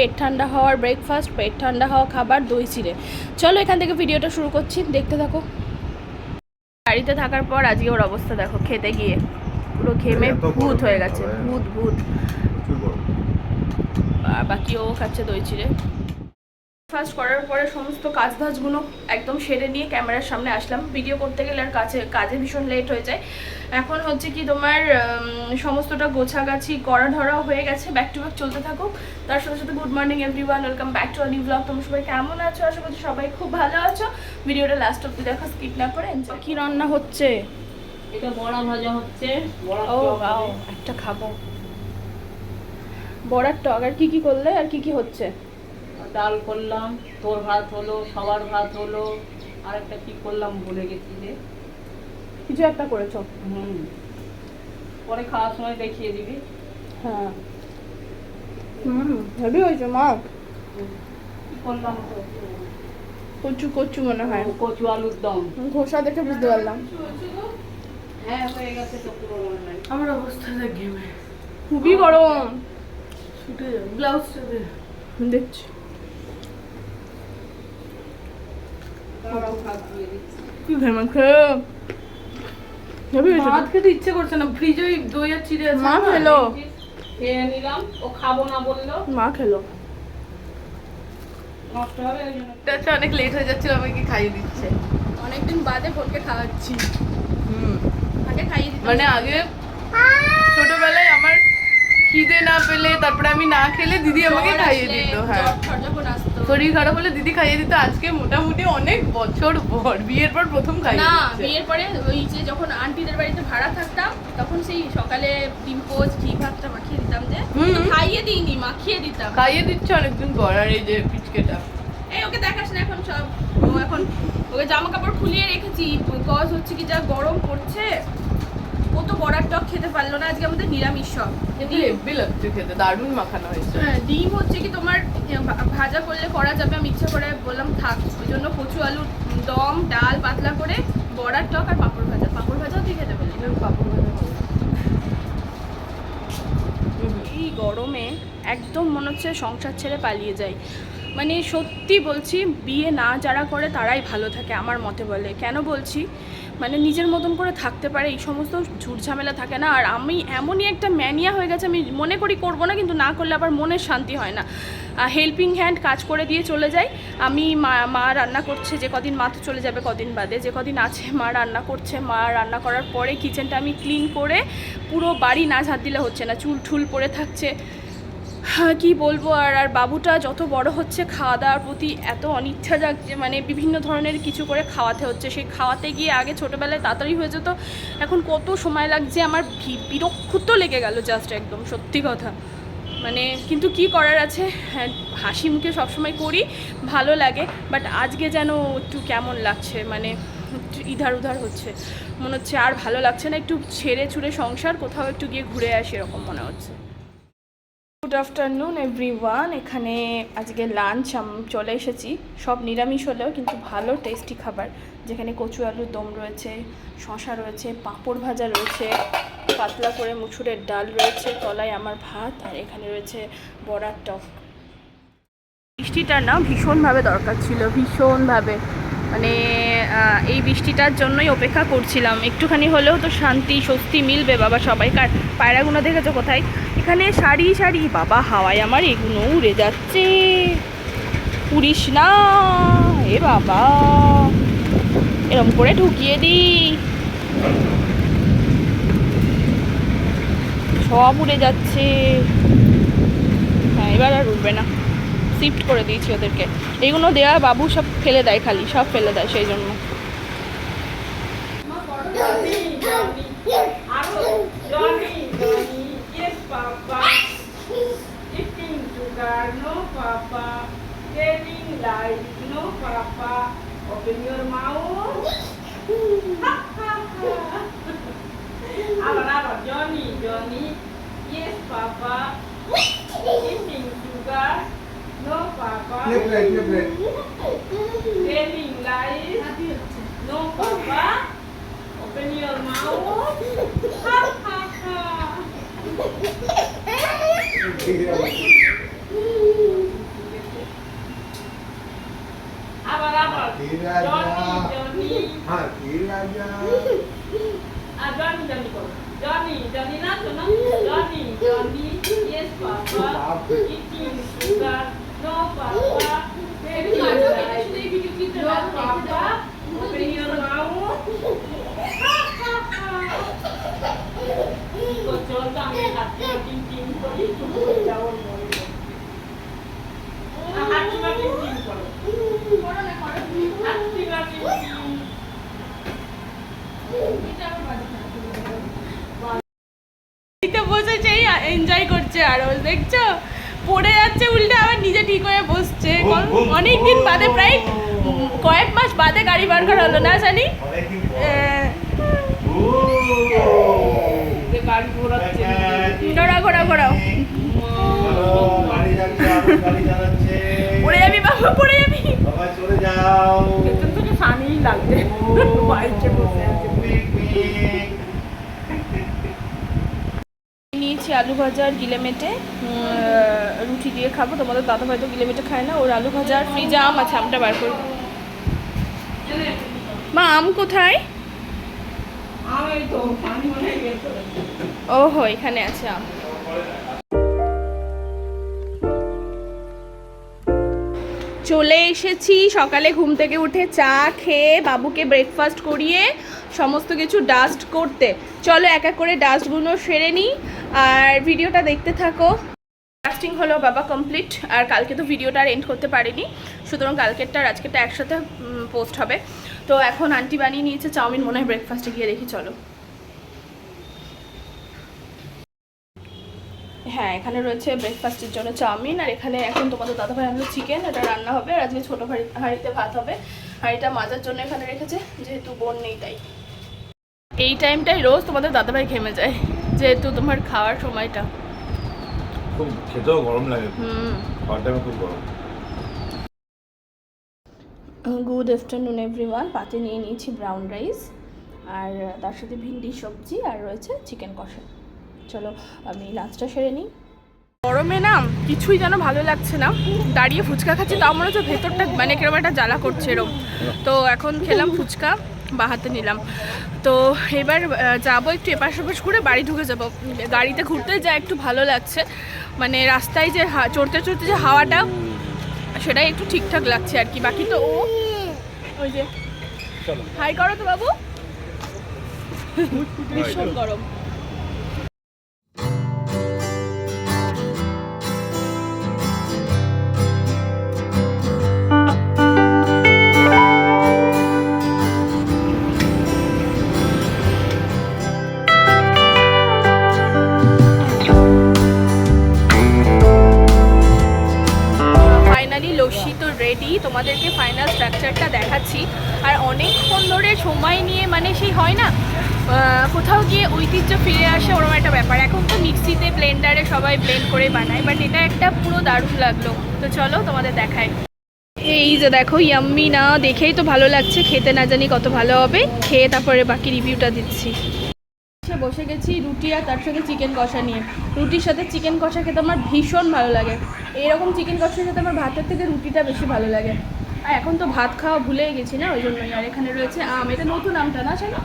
পেট ঠান্ডা হওয়ার ব্রেকফাস্ট পেট ঠান্ডা হওয়া খাবার দই চিড়ে। চলো এখান থেকে ভিডিওটা শুরু করছি দেখতে থাকো। বাড়িতে থাকার পর আজকে ওর অবস্থা দেখো খেতে গিয়ে। পুরো ঘেমে ভূত হয়ে গেছে। ভূত ভূত। বাকি ও খাচ্ছে দই চিড়ে। ফার্স্ট করার পরে সমস্ত কাজ বাজগুলো একদম সেরে নিয়ে ক্যামেরার সামনে আসলাম। ভিডিও করতে গেলে আর কাছে কাজে ভীষণ লেট হয়ে যায়। এখন হচ্ছে কি তোমার সমস্তটা গোছাগাছি করা ধরা হয়ে গেছে। ব্যাক টু ব্যাক চলতে থাকুক। তার সাথে সাথে good morning everyone welcome back to new blog তোমার সবাই কেমন আছো? আশা করছি সবাই খুব ভালো আছো। ভিডিওটা লাস্ট অব্দি দেখো স্কিপ না করে। কি রান্না হচ্ছে? এটা বড়া ভাজা হচ্ছে। বড়া ও। একটা খাব। বড়ার টক আর কি কি করলে আর কি কি হচ্ছে? ডাল করলাম তোর ভাত হলো সবার ভাত হলো আর একটা কি করলাম ভুলে গেছি যে কিছু একটা করেছ? হুম। পরে খাওয়ার সময় দেখিয়ে দিবি। হ্যাঁ। হুম হেভি হয়েছে মা। কি করলাম? কচু কচু মনে হয়। কচু আলুর দম। ঘোষা দেখে বুঝতে পারলাম। হ্যাঁ হয়ে গেছে তো পুরো মনে হয় আমার অবস্থাটা গেমে। খুবই গরম। ব্লাউজটা দেখছি দাঁড়াও, ভাত দিয়ে দিচ্ছি। কি খেয়ে ভাত খেতে ইচ্ছে করছে না ফ্রিজে দই আর চিড়ে আছে মা খেলো খেয়ে নিলাম ও খাব না বলল মা খেলো অনেক লেট হয়ে যাচ্ছিল আমাকে খাইয়ে দিচ্ছে অনেকদিন বাদে বোনকে খাওয়াচ্ছি আগে খাইয়ে মানে আগে খিদে না পেলে তারপরে আমি না খেলে দিদি আমাকে খাইয়ে দিত হ্যাঁ। শরীর খারাপ হলে দিদি খাইয়ে দিত আজকে মোটামুটি অনেক বছর পর বিয়ের পর প্রথম খাই না বিয়ের পরে ওই যে যখন আন্টিদের বাড়িতে ভাড়া থাকতাম তখন সেই সকালে ডিম পোচ ঘি ভাতটা মাখিয়ে দিতাম যে। খাইয়ে দিইনি মাখিয়ে দিতাম। খাইয়ে দিচ্ছে অনেকদিন পর আর এই যে পিচকেটা। এই ওকে দেখাস না এখন সব ও এখন ওকে জামা কাপড় খুলিয়ে রেখেছি কজ হচ্ছে কি যা গরম পড়ছে ও তো বড়ার টক খেতে পারল না আজকে আমাদের নিরামিষ সব হেব্বি লাগছে খেতে দারুণ মাখানো হয়েছে। হ্যাঁ, ডিম হচ্ছে কি তোমার ভাজা করলে করা যাবে আমি ইচ্ছা করে বললাম থাক। ওই জন্য কচু আলুর দম ডাল পাতলা করে বড়ার টক আর পাঁপড় ভাজা। পাঁপড় ভাজাও তুই খেতে পারলি। পাপড় ভাজা এই গরমে একদম মনে হচ্ছে সংসার ছেড়ে পালিয়ে যায় মানে সত্যি বলছি বিয়ে না যারা করে তারাই ভালো থাকে আমার মতে বলে। কেন বলছি? মানে নিজের মতন করে থাকতে পারে, এই সমস্ত ঝুট ঝামেলা থাকে না। আর আমি এমনই একটা ম্যানিয়া হয়ে গেছে, আমি মনে করি করব না, কিন্তু না করলে আবার মনের শান্তি হয় না। হেল্পিং হ্যান্ড কাজ করে দিয়ে চলে যাই। আমি মা মা রান্না করছে, যে কদিন মা তো চলে যাবে কদিন বাদে, যে কদিন আছে মা রান্না করছে, মা রান্না করার পরে কিচেনটা আমি ক্লিন করে পুরো বাড়ি না ঝাঁট দিলে হচ্ছে না, চুল ঠুল পড়ে থাকছে। কী বলব? আর আর বাবুটা যত বড় হচ্ছে খাওয়া দাওয়ার প্রতি এত অনিচ্ছা জাগছে মানে বিভিন্ন ধরনের কিছু করে খাওয়াতে হচ্ছে। সেই খাওয়াতে গিয়ে আগে ছোটোবেলায় তাড়াতাড়ি হয়ে যেত। এখন কত সময় লাগছে? আমার বিরক্ত লেগে গেল জাস্ট একদম, সত্যি কথা। মানে কিন্তু কি করার আছে? হ্যাঁ হাসি মুখে সবসময় করি, ভালো লাগে। বাট আজকে যেন একটু কেমন লাগছে? মানে ইধার উধার হচ্ছে। মনে হচ্ছে আর ভালো লাগছে না। একটু ছেড়ে ছুড়ে সংসার, কোথাও একটু গিয়ে ঘুরে আসি, এরকম মনে হচ্ছে। গুড আফটারনুন এভরিওয়ান এখানে আজকে লাঞ্চ চলে এসেছি। সব নিরামিষ হলেও কিন্তু ভালো টেস্টি খাবার। যেখানে কচু আলুর দম রয়েছে শশা রয়েছে, পাঁপড় ভাজা রয়েছে, পাতলা করে মুসুরের ডাল রয়েছে, তলায় আমার ভাত, আর এখানে রয়েছে বড়ার টক। বৃষ্টিটা না ভীষণভাবে দরকার ছিল, ভীষণভাবে। মানে এই বৃষ্টিটার জন্যই অপেক্ষা করছিলাম। একটুখানি হলেও তো শান্তি, স্বস্তি মিলবে। বাবা সবাইকার পায়রাগুলো দেখেছ কোথায়? এখানে সারি সারি, বাবা, হাওয়ায় আমার এগুলো উড়ে যাচ্ছে। উড়িস না, এ বাবা। এরম করে ঢুকিয়ে দিই। সব উড়ে যাচ্ছে। হ্যাঁ এবার আর উঠবে না। শিফট করে দিয়েছি ওদেরকে এইগুলো দেওয়া বাবু সব ফেলে দেয় খালি সব ফেলে দেয় সেই জন্য Johnny, Johnny, yes, Papa. Johnny, Johnny, Johnny, Johnny, Johnny, yes, Papa, eating sugar. Enjoy করছে আরও দেখছ? পড়ে যাচ্ছে উল্টে আবার নিজে ঠিক হয়ে বসছে অনেক দিন বাদে প্রায় কয়েক মাস বাদে গাড়ি বার করা হলো না জানি ঘোরা ঘোরা ঘোরাও পড়ে যাবি বাবা পড়ে যাবি বাবা চলে যাও ভেতর থেকে লাগবে বাইকে বসে আছে নিয়েছি আলু ভাজা আর গিলে মেটে রুটি দিয়ে খাব। তোমাদের দাদা হয়তো গিলে মেটে খায় না, ওর আলু ভাজা আর ফ্রিজে আম আছে, আমটা বার করব মা, আম কোথায়? তো ওহো, এখানে আছে আম। চলে এসেছি সকালে ঘুম থেকে উঠে চা খেয়ে বাবুকে ব্রেকফাস্ট করিয়ে সমস্ত কিছু ডাস্ট করতে। চলো এক এক করে ডাস্টগুলো সেরে নিই। আর ভিডিওটা দেখতে থাকো। ডাস্টিং হলো বাবা কমপ্লিট আর কালকে তো ভিডিওটা আর এন্ড করতে পারিনি। সুতরাং কালকেরটা আর আজকেরটা একসাথে পোস্ট হবে। তো এখন আন্টি বানিয়ে নিয়েছে চাউমিন, মনে হয় ব্রেকফাস্টে গিয়ে দেখি, চলো। হ্যাঁ এখানে রয়েছে ব্রেকফাস্টের জন্য চাউমিন, আর এখানে এখন তোমাদের দাদাভাই আনলো চিকেন এটা রান্না হবে, আর আজকে ছোটো হাঁড়ি হাঁড়িতে ভাত হবে। হাঁড়িটা মাজার জন্য এখানে রেখেছে, যেহেতু বোন নেই তাই। এই টাইমটাই রোজ তোমাদের দাদাভাই ঘেমে যায়। যেহেতু তোমার খাওয়ার সময়টা। খুব খেতেও গরম লাগে। হুম। খাওয়ার টাইমে খুব গরম। গুড আফটারনুন এভরিওয়ান পাতে নিয়ে নিয়েছি ব্রাউন রাইস আর তার সাথে ভিন্ডি সবজি আর রয়েছে চিকেন কষা। চলো আমি লাঞ্চটা সেরে নিই। গরমে না কিছুই যেন ভালো লাগছে না। দাঁড়িয়ে ফুচকা খাচ্ছি তাও মনে হচ্ছে ভেতরটা মানে কীরকম একটা জ্বালা করছে এরকম তো এখন খেলাম ফুচকা। বা হাতে নিলাম। তো এবার যাব একটু এপাশ ওপাশ করে বাড়ি ঢুকে যাব। গাড়িতে ঘুরতে যা একটু ভালো লাগছে। মানে রাস্তায় যে হা- চড়তে চড়তে যে হাওয়াটা সেটাই একটু ঠিকঠাক লাগছে আর কি। বাকি তো ও ওই যে। হাই করো তো বাবু। ভীষণ গরম। মানে সেই হয় না কোথাও গিয়ে ঐতিহ্য ফিরে আসে ওরকম একটা ব্যাপার। এখন তো মিক্সিতে, ব্লেন্ডারে সবাই ব্লেন্ড করে বানায় বাট এটা একটা পুরো দারুণ লাগল। তো চলো তোমাদের দেখায় এই যে দেখো, ইয়াম্মি না, দেখেই তো ভালো লাগছে, খেতে না জানি কত ভালো হবে। খেয়ে তারপরে বাকি রিভিউটা দিচ্ছি। বসে গেছি রুটি আর তার সাথে চিকেন কষা নিয়ে। রুটির সাথে চিকেন কষা খেতে আমার ভীষণ ভালো লাগে। এরকম চিকেন কষার সাথে আমার ভাতের থেকে রুটিটা বেশি ভালো লাগে। আর এখন তো ভাত খাওয়া ভুলেই গেছি না, ওই জন্যই। আর এখানে রয়েছে আম, এটা নতুন আমটা না সেটা